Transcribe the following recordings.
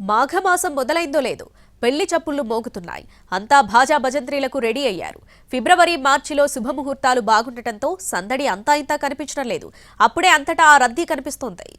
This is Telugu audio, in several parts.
మాఘమాసం మొదలైందో లేదో పెళ్ళి చప్పుళ్ళు మోగుతున్నాయి. అంతా భాజా భజంత్రీలకు రెడీ అయ్యారు. ఫిబ్రవరి మార్చిలో శుభముహూర్తాలు బాగుండటంతో సందడి అంతా ఇంతా కనిపించడం లేదు. అప్పుడే అంతటా ఆ రద్దీ కనిపిస్తోంది.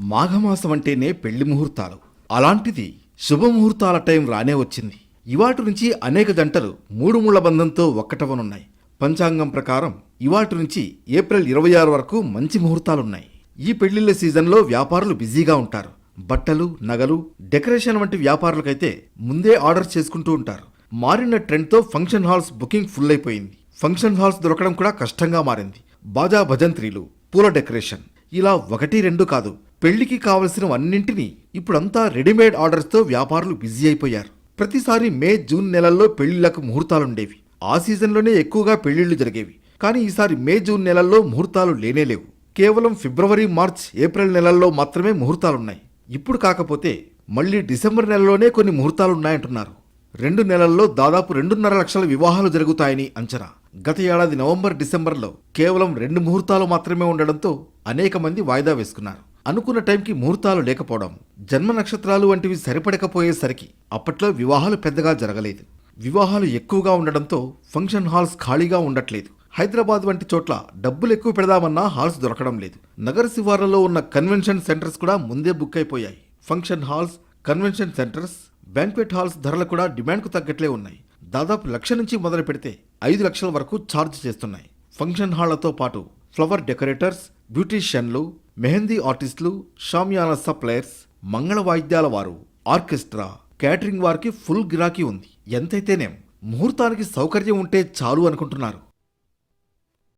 మాఘమాసం అంటేనే పెళ్ళి ముహూర్తాలు. అలాంటిది శుభముహూర్తాల టైం రానే వచ్చింది. ఇవాటి నుంచి అనేక జంటలు మూడు ముళ్ళ బంధంతో ఒక్కటవనున్నాయి పంచాంగం ప్రకారం ఇవాటి నుంచి ఏప్రిల్ ఇరవై ఆరు వరకు మంచి ముహూర్తాలున్నాయి. ఈ పెళ్ళిళ్ళ సీజన్లో వ్యాపారులు బిజీగా ఉంటారు. బట్టలు నగలు డెకరేషన్ వంటి వ్యాపారులకైతే ముందే ఆర్డర్ చేసుకుంటూ ఉంటారు. మారిన ట్రెండ్తో ఫంక్షన్ హాల్స్ బుకింగ్ ఫుల్ అయిపోయింది ఫంక్షన్ హాల్స్ దొరకడం కూడా కష్టంగా మారింది. బాజా భజంత్రీలు పూల డెకరేషన్. ఇలా ఒకటి రెండు కాదు. పెళ్ళికి కావలసినవన్నింటినీ ఇప్పుడంతా రెడీమేడ్ ఆర్డర్స్తో వ్యాపారులు బిజీ అయిపోయారు. ప్రతిసారి మే జూన్ నెలల్లో పెళ్ళిళ్ళకు ముహూర్తాలుండేవి. ఆ సీజన్లోనే ఎక్కువగా పెళ్ళిళ్ళు జరిగేవి. కానీ ఈసారి మే జూన్ నెలల్లో ముహూర్తాలు లేనేలేవు కేవలం ఫిబ్రవరి మార్చ్ ఏప్రిల్ నెలల్లో మాత్రమే ముహూర్తాలున్నాయి. ఇప్పుడు కాకపోతే మళ్ళీ డిసెంబర్ నెలలోనే కొన్ని ముహూర్తాలున్నాయంటున్నారు. రెండు నెలల్లో దాదాపు రెండున్నర లక్షల వివాహాలు జరుగుతాయని అంచనా. గత ఏడాది నవంబర్ డిసెంబర్లో కేవలం రెండు ముహూర్తాలు మాత్రమే ఉండడంతో అనేక మంది వాయిదా వేసుకున్నారు. అనుకున్న టైంకి ముహూర్తాలు లేకపోవడం జన్మ నక్షత్రాలు వంటివి సరిపడకపోయేసరికి అప్పట్లో వివాహాలు పెద్దగా జరగలేదు. వివాహాలు ఎక్కువగా ఉండడంతో ఫంక్షన్ హాల్స్ ఖాళీగా ఉండట్లేదు. హైదరాబాద్ వంటి చోట్ల డబ్బులు ఎక్కువ పెడదామన్నా హాల్స్ దొరకడం లేదు. నగర శివార్లలో ఉన్న కన్వెన్షన్ సెంటర్స్ కూడా ముందే బుక్ అయిపోయాయి. Function halls convention centres banquet halls ధరలు కూడా డిమాండ్కు తగ్గట్లే ఉన్నాయి. దాదాపు లక్ష నుంచి మొదలు పెడితే ఐదు లక్షల వరకు ఛార్జ్ చేస్తున్నాయి. ఫంక్షన్ హాళ్ళతో పాటు ఫ్లవర్ డెకరేటర్స్ బ్యూటీషియన్లు మెహందీ ఆర్టిస్టులు షామియానా సప్లయర్స్ మంగళ వాయిద్యాల వారు ఆర్కెస్ట్రా క్యాటరింగ్ వారికి ఫుల్ గిరాకీ ఉంది. ఎంతైతేనేం ముహూర్తానికి సౌకర్యం ఉంటే చాలు అనుకుంటున్నారు.